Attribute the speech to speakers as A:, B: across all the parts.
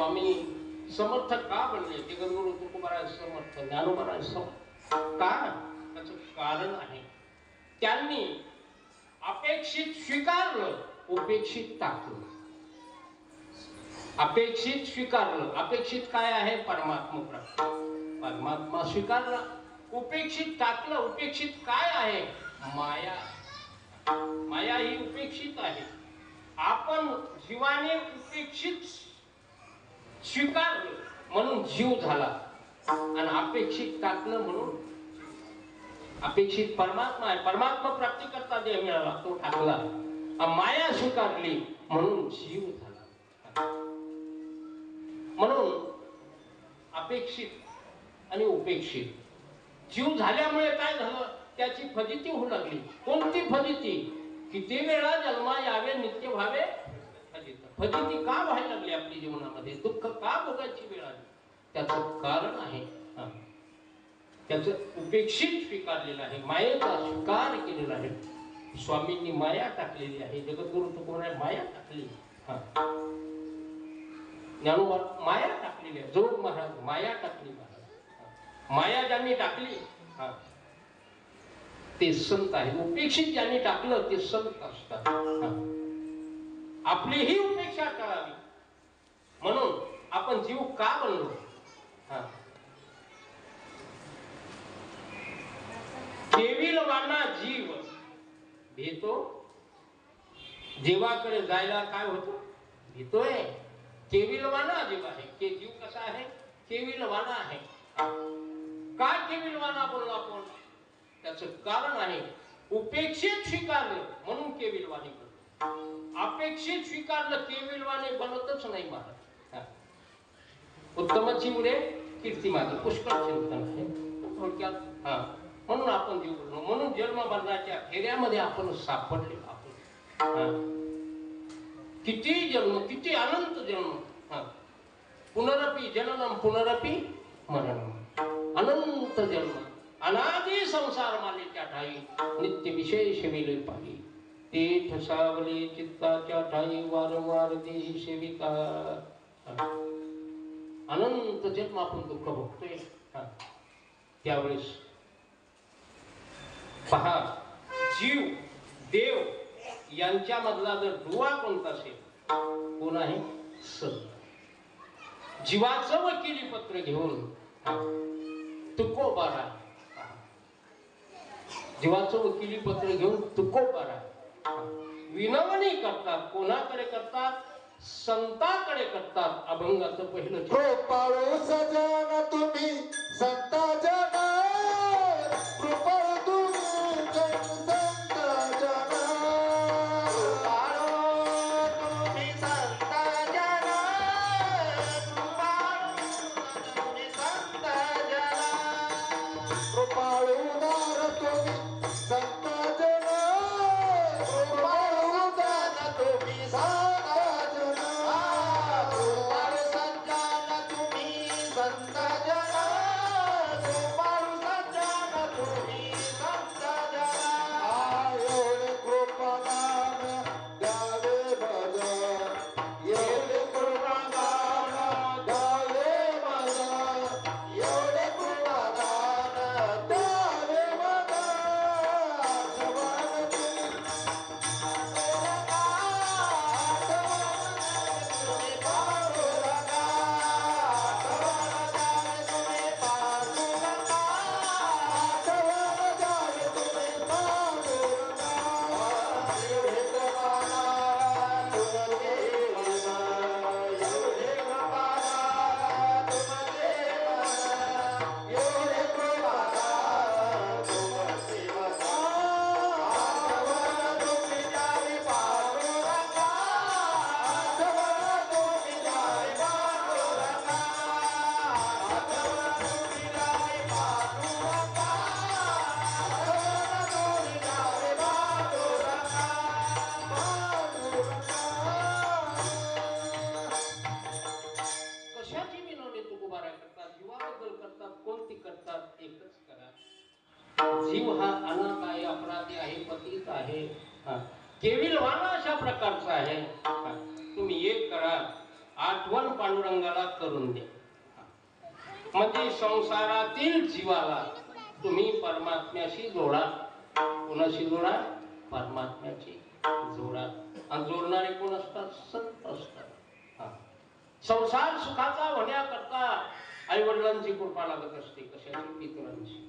A: स्वामी समर्थ का बनले? जगद्गुरु तुकोबाराय समर्थ ज्ञानोबाराय समर्थ. का? त्याचं कारण आहे. त्यांनी अपेक्षित स्वीकारलं उपेक्षित टाकलं. अपेक्षित स्वीकारलं. अपेक्षित काय आहे? परमात्मा प्राप्त परमात्मा स्वीकारला. उपेक्षित टाकलं. उपेक्षित काय आहे? माया. माया ही उपेक्षित आहे. आपण जीवाने उपेक्षित स्वीकारलं म्हणून जीव झाला. आणि अपेक्षित टाकलं म्हणून अपेक्षित परमात्मा आहे. परमात्मा प्राप्ती करता देह मिळाला तो टाकला माया स्वीकारली म्हणून जीव झाला. म्हणून अपेक्षित आणि उपेक्षित. जीव झाल्यामुळे काय झालं? त्याची फजिती होऊ लागली. कोणती फजिती? किती वेळा जन्मा यावे नित्य व्हावे फजित फजिती का व्हायला लागली आपल्या जीवनामध्ये? दुःख का भोगायची वेळ आली? त्याचं कारण आहे. त्याच उपेक्षित स्वीकारलेलं आहे. मायेचा स्वीकार केलेला आहे. स्वामींनी माया टाकलेली आहे. जगद्गुरु तुकोबाराय माया टाकली. हा. ज्ञानोबा माया टाकलेली आहे. जोड महाराज माया टाकली महाराज. माया ज्यांनी टाकली हा. ते संत आहे उपेक्षित ज्यांनी टाकलं ते संत असतात. आपली ही उपेक्षा करावी. म्हणून आपण जीव का बनलो? हा. केविलवाना जीव. भेतो? जीवाकडे जायला काय होतो? भीतोय. केविलवाना जीव आहे. के जीव कसा आहे? केविलवाना आहे. का केविलवाना बोललो आपण? त्याच कारण आहे उपेक्षित स्वीकारलं म्हणून केविलवाणी अपेक्षित स्वीकारलं केविलवाने बनतच नाही मला उत्तम उत्तमाची कीर्ती माझं पुष्कळ चिंतन आहे थोडक्यात हा. म्हणून आपण देऊ म्हणून जन्म फेऱ्यामध्ये आपण सापडले. आपण. किती जन्म किती अनंत जन्म. हा. पुनरपी जननम पुनरपी मरणम. अनंत जन्म. अनादि संसार मालिका ठाई. नित्य विशेष वेळे पाहिजे ते ठसावले चित्ताच्या ठाई वारंवार देही सेविका. अनंत जन्म आपण दुःख भोगतोय. त्यावेळेस पहा जीव देव यांच्यामधला जर दुवा कोणता असेल कोण आहे संत जीवाचं वकिली पत्र घेऊन तुकोबारा जीवाचं वकिली पत्र घेऊन तुकोबारा विनवणी करतात कोणाकडे करतात संताकडे करतात अभंगाचं पहिलं हो, चरण.
B: कृपाळू तुम्ही संता जन आठवण
A: पांडुरंगाला करून दे म्हणजे संसारातील जीवाला तुम्ही परमात्म्याशी जोडा. कोणाशी जोडा? परमात्म्याशी जोडा. आणि जोडणारे कोण असतात? संत असतात. हा. संसार सुखाचा होण्याकरता आई वडिलांची कृपा लागत असते. कशाची? पितरांची.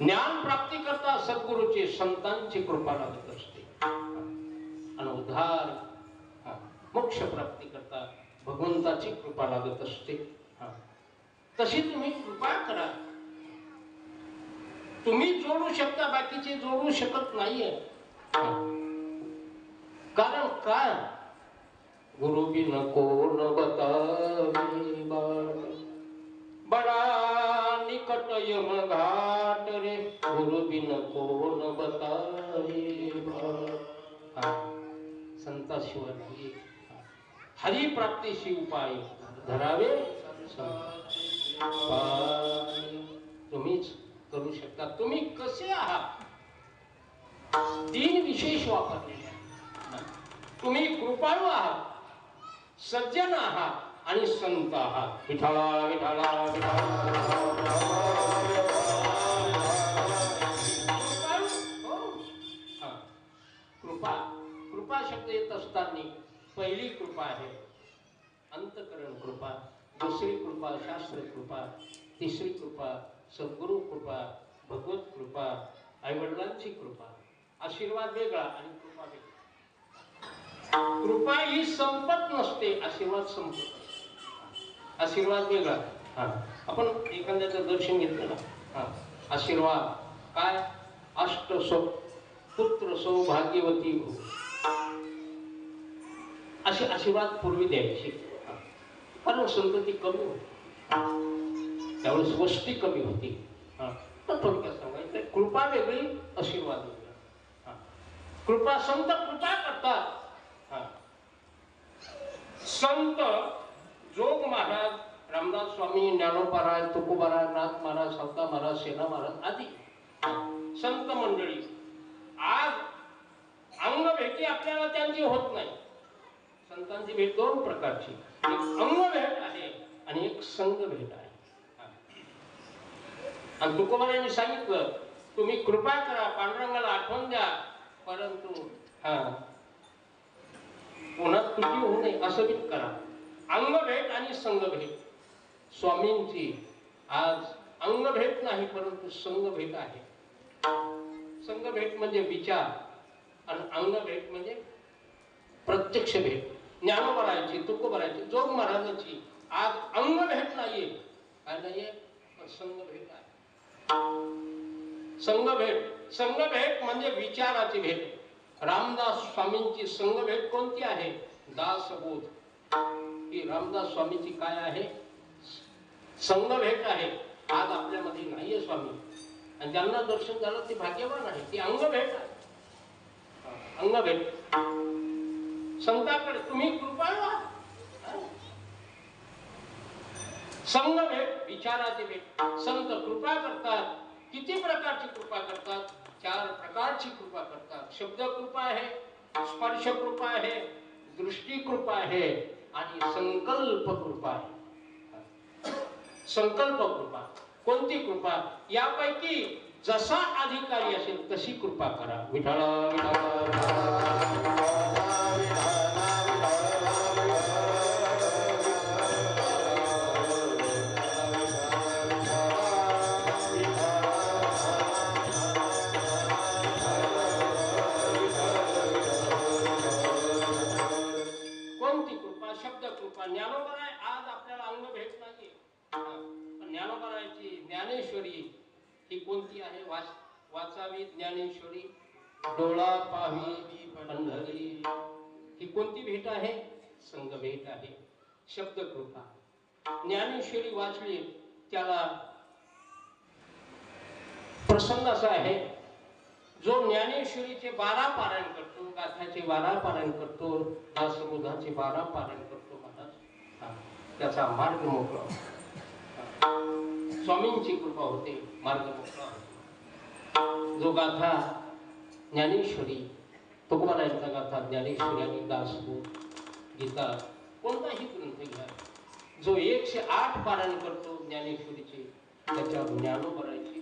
A: ज्ञान प्राप्ती करता सद्गुरूची संतांची कृपा लागत असते. आणि उद्धार मोक्ष प्राप्ती करता. भगवंताची कृपा लागत असते. हा. तशी तुम्ही कृपा करा. तुम्ही जोडू शकता बाकीचे जोडू शकत नाहीये. कारण काय? गुरु बी नको न बडा निकट यम घाट रे. गुरु नको न बतावे संता हा. हरी प्राप्तीशी उपाय धरावे. तुम्हीच करू शकता. तुम्ही कसे आहात? तीन विशेष वापरलेले आहेत. तुम्ही कृपाळू आहात सज्जन आहात आणि संत आहात. विठाळा विठाळा हो. कृपा. कृपा शब्द येत असताना पहिली कृपा आहे. अंतकरण कृपा दुसरी कृपा शास्त्र कृपा तिसरी कृपा सद्गुरु कृपा भगवत कृपा आईवडिलांची कृपा. आशीर्वाद वेगळा आणि कृपा वेगळा. कृपा ही संपत नसते आशीर्वाद संपत आशीर्वाद वेगळा. हा. आपण एखाद्याचं दर्शन घेतलं ना. हा. आशीर्वाद. काय? अष्ट सौ पुत्र सौभाग्यवती हो असे आशीर्वाद पूर्वी द्यायचे. कारण संतती कमी होती. त्यावेळेस वस्ती कमी होती. तर थोडक्यात सांगायचं कृपा वेगळी आशीर्वाद वेगळा. हा. कृपा संत कृपा करतात. हा. संत जोग महाराज रामदास स्वामी ज्ञानोबा राय नाथ महाराज सावता महाराज सेना महाराज आदी. संत मंडळी आज अंग भेटी आपल्याला त्यांची होत नाही. संतांची भेट दोन प्रकारची. एक अंग भेट आहे आणि एक संघ भेट आहे. हा. आणि तुकोबारायांनी सांगितलं तुम्ही कृपा करा पांडुरंगाला आठवण द्या. परंतु हा पुन्हा तुटी होऊ नये असं बी करा. अंग भेट आणि संघ भेट स्वामींची आज अंग भेट नाही परंतु संघ भेट आहे. संघ भेट म्हणजे विचार आणि अंग भेट म्हणजे प्रत्यक्ष भेट. ज्ञान भरायची तुक तुकोबरायची जोग महाराजाची. आज अंग भेट नाहीये. काय नाहीये? संग संघ भेट आहे. संघ भेट. संघ भेट म्हणजे विचाराची भेट. रामदास स्वामींची संघ भेट कोणती आहे? दासबोध. ही रामदास स्वामीची काय आहे? संघ भेट आहे. आज आपल्यामध्ये नाहीये स्वामी. आणि ज्यांना दर्शन झालं ते भाग्यवान आहे. ती अंग भेट आहे. अंग भेट. संताकडे तुम्ही कृपा संघ भेट विचाराचे भेट. संत कृपा करतात. किती प्रकारची कृपा करतात? चार प्रकारची कृपा करतात. शब्द कृपा आहे स्पर्श कृपा आहे दृष्टी कृपा आहे आणि संकल्प कृपा आहे. संकल्प कृपा. कोणती कृपा? यापैकी जसा अधिकारी असेल तशी कृपा करा. विठाळा विठाळा डोळा पाहावी पंढरी. ही कोणती भेट आहे? संघ भेट आहे. शब्द कृपा. ज्ञानेश्वरी वाचली त्याला प्रसंग असा आहे जो ज्ञानेश्वरीचे बारा पारायण करतो गाथाचे बारा पारायण करतो दासबोधाचे बारा पारायण करतो महाराज. त्याचा मार्ग मोकळा स्वामींची कृपा होते मार्ग मोकळा होतो. जो गाथा ज्ञानेश्वरी. तुकोबारायांचा गाथा ज्ञानेश्वरी आणि दासबोध गीता कोणताही ग्रंथ घ्या. जो एकशे आठ पारायण करतो ज्ञानेश्वरीचे त्याच्यावर ज्ञानोबरायची